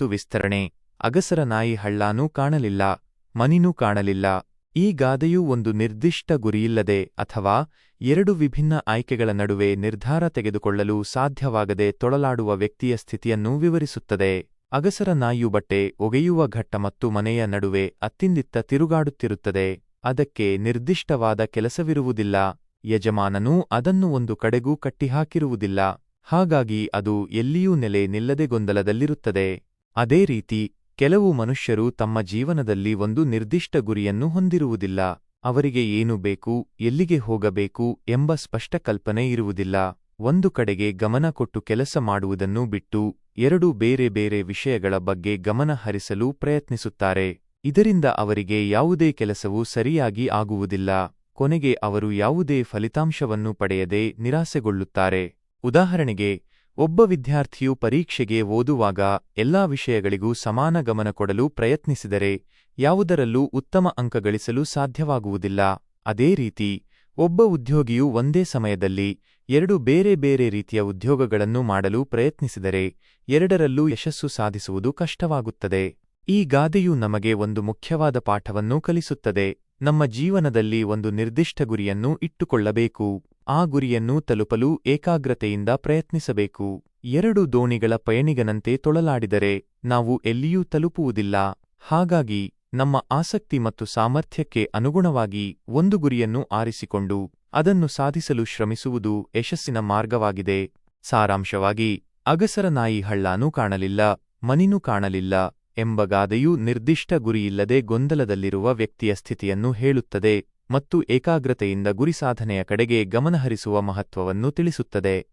ಮತ್ತು ವಿಸ್ತರಣೆ. ಅಗಸರ ನಾಯಿ ಹಳ್ಳಾನೂ ಕಾಣಲಿಲ್ಲ, ಮನಿನೂ ಕಾಣಲಿಲ್ಲ. ಈ ಗಾದೆಯು ಒಂದು ನಿರ್ದಿಷ್ಟ ಗುರಿಯಿಲ್ಲದೆ ಅಥವಾ ಎರಡು ವಿಭಿನ್ನ ಆಯ್ಕೆಗಳ ನಡುವೆ ನಿರ್ಧಾರ ತೆಗೆದುಕೊಳ್ಳಲು ಸಾಧ್ಯವಾಗದೆ ತೊಳಲಾಡುವ ವ್ಯಕ್ತಿಯ ಸ್ಥಿತಿಯನ್ನು ವಿವರಿಸುತ್ತದೆ. ಅಗಸರ ನಾಯಿಯು ಬಟ್ಟೆ ಒಗೆಯುವ ಘಟ್ಟ ಮತ್ತು ಮನೆಯ ನಡುವೆ ಅತ್ತಿಂದಿತ್ತ ತಿರುಗಾಡುತ್ತಿರುತ್ತದೆ. ಅದಕ್ಕೆ ನಿರ್ದಿಷ್ಟವಾದ ಕೆಲಸವಿರುವುದಿಲ್ಲ. ಯಜಮಾನನೂ ಅದನ್ನು ಒಂದು ಕಡೆಗೂ ಕಟ್ಟಿಹಾಕಿರುವುದಿಲ್ಲ. ಹಾಗಾಗಿ ಅದು ಎಲ್ಲಿಯೂ ನೆಲೆ ನಿಲ್ಲದೆ ಗೊಂದಲದಲ್ಲಿರುತ್ತದೆ. ಅದೇ ರೀತಿ, ಕೆಲವು ಮನುಷ್ಯರು ತಮ್ಮ ಜೀವನದಲ್ಲಿ ಒಂದು ನಿರ್ದಿಷ್ಟ ಗುರಿಯನ್ನು ಹೊಂದಿರುವುದಿಲ್ಲ. ಅವರಿಗೆ ಏನು ಬೇಕು, ಎಲ್ಲಿಗೆ ಹೋಗಬೇಕು ಎಂಬ ಸ್ಪಷ್ಟ ಕಲ್ಪನೆ ಇರುವುದಿಲ್ಲ. ಒಂದು ಕಡೆಗೆ ಗಮನ ಕೊಟ್ಟು ಕೆಲಸ ಮಾಡುವುದನ್ನು ಬಿಟ್ಟು, ಎರಡು ಬೇರೆ ಬೇರೆ ವಿಷಯಗಳ ಬಗ್ಗೆ ಗಮನ ಹರಿಸಲು ಪ್ರಯತ್ನಿಸುತ್ತಾರೆ. ಇದರಿಂದ ಅವರಿಗೆ ಯಾವುದೇ ಕೆಲಸವು ಸರಿಯಾಗಿ ಆಗುವುದಿಲ್ಲ. ಕೊನೆಗೆ ಅವರು ಯಾವುದೇ ಫಲಿತಾಂಶವನ್ನು ಪಡೆಯದೆ ನಿರಾಸೆಗೊಳ್ಳುತ್ತಾರೆ. ಉದಾಹರಣೆಗೆ ಒಬ್ಬ ವಿದ್ಯಾರ್ಥಿಯು ಪರೀಕ್ಷೆಗೆ ಓದುವಾಗ ಎಲ್ಲಾ ವಿಷಯಗಳಿಗೂ ಸಮಾನ ಗಮನ ಕೊಡಲು ಪ್ರಯತ್ನಿಸಿದರೆ ಯಾವುದರಲ್ಲೂ ಉತ್ತಮ ಅಂಕ ಗಳಿಸಲು ಸಾಧ್ಯವಾಗುವುದಿಲ್ಲ. ಅದೇ ರೀತಿ, ಒಬ್ಬ ಉದ್ಯೋಗಿಯು ಒಂದೇ ಸಮಯದಲ್ಲಿ ಎರಡು ಬೇರೆ ಬೇರೆ ರೀತಿಯ ಉದ್ಯೋಗಗಳನ್ನು ಮಾಡಲು ಪ್ರಯತ್ನಿಸಿದರೆ ಎರಡರಲ್ಲೂ ಯಶಸ್ಸು ಸಾಧಿಸುವುದು ಕಷ್ಟವಾಗುತ್ತದೆ. ಈ ಗಾದೆಯು ನಮಗೆ ಒಂದು ಮುಖ್ಯವಾದ ಪಾಠವನ್ನು ಕಲಿಸುತ್ತದೆ. ನಮ್ಮ ಜೀವನದಲ್ಲಿ ಒಂದು ನಿರ್ದಿಷ್ಟ ಗುರಿಯನ್ನು ಇಟ್ಟುಕೊಳ್ಳಬೇಕು. ಆ ಗುರಿಯನ್ನು ತಲುಪಲು ಏಕಾಗ್ರತೆಯಿಂದ ಪ್ರಯತ್ನಿಸಬೇಕು. ಎರಡು ದೋಣಿಗಳ ಪಯಣಿಗನಂತೆ ತೊಳಲಾಡಿದರೆ ನಾವು ಎಲ್ಲಿಯೂ ತಲುಪುವುದಿಲ್ಲ. ಹಾಗಾಗಿ ನಮ್ಮ ಆಸಕ್ತಿ ಮತ್ತು ಸಾಮರ್ಥ್ಯಕ್ಕೆ ಅನುಗುಣವಾಗಿ ಒಂದು ಗುರಿಯನ್ನು ಆರಿಸಿಕೊಂಡು ಅದನ್ನು ಸಾಧಿಸಲು ಶ್ರಮಿಸುವುದು ಯಶಸ್ಸಿನ ಮಾರ್ಗವಾಗಿದೆ. ಸಾರಾಂಶವಾಗಿ, ಅಗಸರನಾಯಿ ಹಳ್ಳಾನೂ ಕಾಣಲಿಲ್ಲ, ಮನಿನೂ ಕಾಣಲಿಲ್ಲ ಎಂಬ ಗಾದೆಯು ನಿರ್ದಿಷ್ಟ ಗುರಿಯಿಲ್ಲದೆ ಗೊಂದಲದಲ್ಲಿರುವ ವ್ಯಕ್ತಿಯ ಸ್ಥಿತಿಯನ್ನು ಹೇಳುತ್ತದೆ. ಮತ್ತು ಏಕಾಗ್ರತೆಯಿಂದ ಗುರಿ ಸಾಧನೆಯ ಕಡೆಗೆ ಗಮನಹರಿಸುವ ಮಹತ್ವವನ್ನು ತಿಳಿಸುತ್ತದೆ.